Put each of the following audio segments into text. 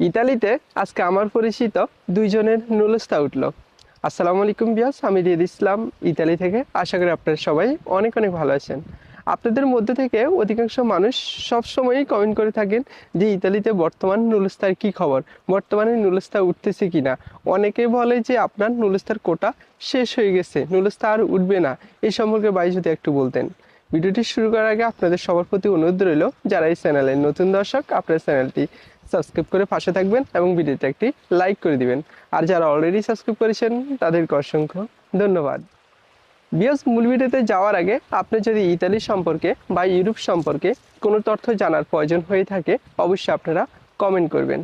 ইতালিতে আজকে আমার পরিচিত দুইজনের নুলস্তা উঠল। আসসালামু আলাইকুম বিয়াস আমি রিয়াদ ইসলাম, ইতালি থেকে। আশা করি আপনারা সবাই অনেক অনেক ভালো আছেন। আপনাদের মধ্যে থেকে অধিকাংশ মানুষ সবসময়ই কমেন্ট করে থাকেন যে ইতালিতে বর্তমান নুলস্তার কি খবর, বর্তমানে নুলস্তা উঠতেছে কি না অনেকে বলে যে আপনার নুলস্তার কোটা শেষ হয়ে গেছে, নুলস্তা আর উঠবে না। এই সম্পর্কে ভাই যদি একটু বলতেন। ভিডিওটি শুরু করার আগে আপনাদের সবার প্রতি অনুরোধ রইল, যারা এই চ্যানেলের নতুন দর্শক, আপনার চ্যানেলটি সাবস্ক্রাইব করে পাশে থাকবেন এবং ভিডিওতে একটি লাইক করে দিবেন। আর যারা অলরেডি সাবস্ক্রাইব করেছেন, তাদেরকে অসংখ্য ধন্যবাদ। বিয়াস মূল ভিডিওতে যাওয়ার আগে আপনি যদি ইতালি সম্পর্কে বা ইউরোপ সম্পর্কে কোনো তথ্য জানার প্রয়োজন হয়ে থাকে, অবশ্যই আপনারা কমেন্ট করবেন।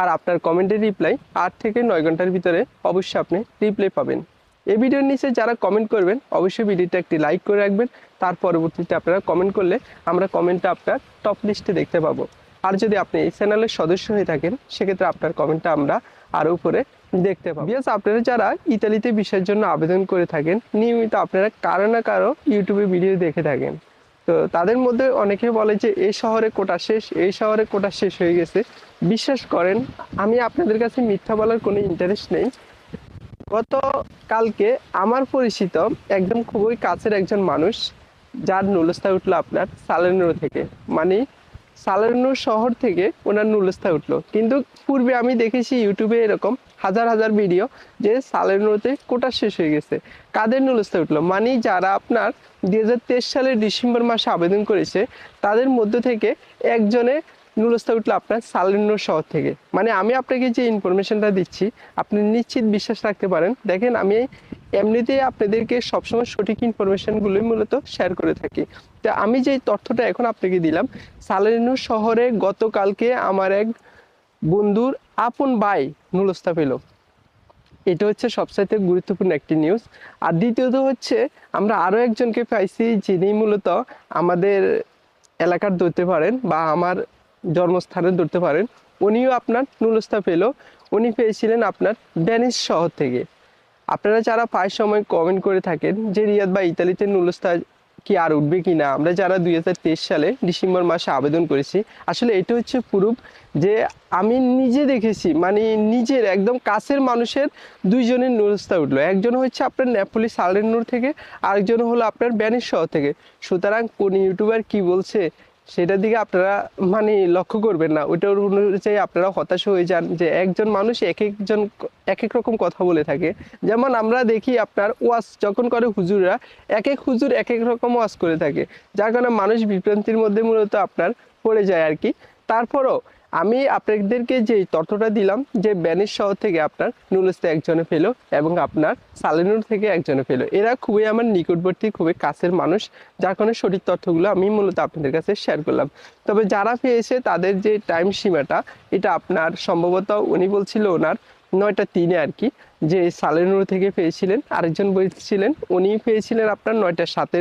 আর আপনার কমেন্টের রিপ্লাই আট থেকে নয় ঘণ্টার ভিতরে অবশ্যই আপনি রিপ্লাই পাবেন। এই ভিডিওর নিচে যারা কমেন্ট করবেন, অবশ্যই ভিডিওটা একটি লাইক করে রাখবেন। তার পরবর্তীতে আপনারা কমেন্ট করলে আমরা কমেন্টটা আপনার টপ লিস্টে দেখতে পাবো। আর যদি আপনি এই চ্যানেলের সদস্য হয়ে থাকেন, সেক্ষেত্রে আপনার কমেন্টটা আমরা আরও উপরে দেখতে পাবো। বিয়াস আপনারা যারা ইতালিতে বিষয়ের জন্য আবেদন করে থাকেন, নিয়মিত আপনারা কারও না কারও ইউটিউবে ভিডিও দেখে থাকেন। তো তাদের মধ্যে অনেকে বলে যে, এই শহরে কোটা শেষ, এই শহরে কোটা শেষ হয়ে গেছে। বিশ্বাস করেন, আমি আপনাদের কাছে মিথ্যা বলার কোনো ইন্টারেস্ট নেই। গত কালকে আমার পরিচিত একদম খুবই কাছের একজন মানুষ, যার নুলস্তা উঠল আপনার সালেনো থেকে। মানে সালেনো শহর থেকে ওনার নুলস্তা উঠল। কিন্তু পূর্বে আমি দেখেছি ইউটিউবে এরকম হাজার হাজার ভিডিও যে সালেনোতে কোটা শেষ হয়ে গেছে। কাদের নুলস্তা উঠল? মানে যারা আপনার দুই হাজার তেইশ সালের ডিসেম্বর মাসে আবেদন করেছে, তাদের মধ্য থেকে একজনে নুলস্তা উঠল আপনার সালেনো শহর থেকে। মানে আমি আপনাকে যে ইনফরমেশনটা দিচ্ছি, আপনি নিশ্চিত বিশ্বাস রাখতে পারেন। দেখেন, আমি এমনিতেই আপনাদেরকে সবসময় সঠিক ইনফরমেশনগুলোই মূলত শেয়ার করে থাকি। তো আমি যে তথ্যটা এখন আপনাকে দিলাম সালেনো শহরে গতকালকে আমার এক বন্ধুর আপন ভাই নুলস্তা পেল। এটা হচ্ছে সবচাইতে গুরুত্বপূর্ণ একটি নিউজ আর দ্বিতীয়ত হচ্ছে, আমরা আরও একজনকে পাইছি যিনি মূলত আমাদের এলাকার ধরতে পারেন বা আমার জন্মস্থানে ধরতে পারেন। উনিও আপনার নুলস্তা পেল। উনি পেয়েছিলেন আপনার ড্যানিশ শহর থেকে। আপনারা যারা প্রায় সময় কমেন্ট করে থাকেন যে রিয়াদ বা ইতালিতে নুলস্তা কি আর উঠবে কি না আমরা যারা দুই সালে ডিসেম্বর মাসে আবেদন করেছি, আসলে এটা হচ্ছে প্রুফ যে আমি নিজে দেখেছি মানে নিজের একদম কাছের মানুষের দুইজনের নুরস্তা উঠল। একজন হচ্ছে আপনার নেপলি সালেনুর থেকে, আরেকজন হলো আপনার ব্যানিশ শহর থেকে। সুতরাং কোন ইউটিউবার কি বলছে সেটার দিকে আপনারা মানে লক্ষ্য করবেন না। ওইটার অনুযায়ী আপনারা হতাশ হয়ে যান যে একজন মানুষ এক একজন এক এক রকম কথা বলে থাকে। যেমন আমরা দেখি আপনার ওয়াজ যখন করে হুজুররা, এক এক হুজুর এক এক রকম ওয়াজ করে থাকে। যার কারণে মানুষ বিভ্রান্তির মধ্যে মূলত আপনার পড়ে যায় আর কি। তারপরও আমি আপনাদেরকে যে তথ্যটা দিলাম যে ব্যানিশ শহর থেকে আপনার নুলস্তে একজনে পেল এবং আপনার সালেনুর থেকে একজনে পেল এরা খুবই আমার নিকটবর্তী, খুবই কাছের মানুষ, যার কারণে সঠিক তথ্যগুলো আমি মূলত আপনাদের কাছে শেয়ার করলাম। তবে যারা পেয়েছে তাদের যে টাইম সীমাটা, এটা আপনার সম্ভবত উনি বলছিল ওনার নয়টা তিনে আর কি, যে সালেনুর থেকে পেয়েছিলেন, আরেকজন বলছিলেন উনি পেয়েছিলেন আপনার নয়টা সাতে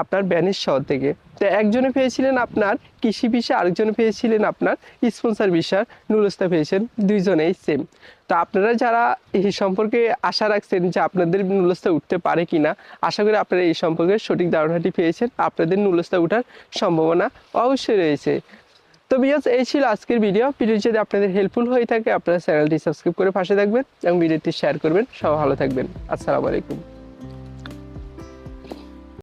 আপনার ব্যানিশ শহর থেকে। তো একজনে পেয়েছিলেন আপনার কৃষি ভিসা আরেকজনে পেয়েছিলেন আপনার স্পন্সার ভিসা নুরস্তা পেয়েছেন, দুইজনেই সেম তো আপনারা যারা এই সম্পর্কে আশা রাখছেন যে আপনাদের নুলস্তা উঠতে পারে কিনা, আশা করি আপনারা এই সম্পর্কে সঠিক ধারণাটি পেয়েছেন, আপনাদের নুলস্তা উঠার সম্ভাবনা অবশ্যই রয়েছে। তো বিয়াস, এই ছিল আজকের ভিডিও ভিডিও যদি আপনাদের হেল্পফুল হয়ে থাকে, আপনারা চ্যানেলটি সাবস্ক্রাইব করে পাশে থাকবেন এবং ভিডিওটি শেয়ার করবেন। সব ভালো থাকবেন। আসসালামু আলাইকুম।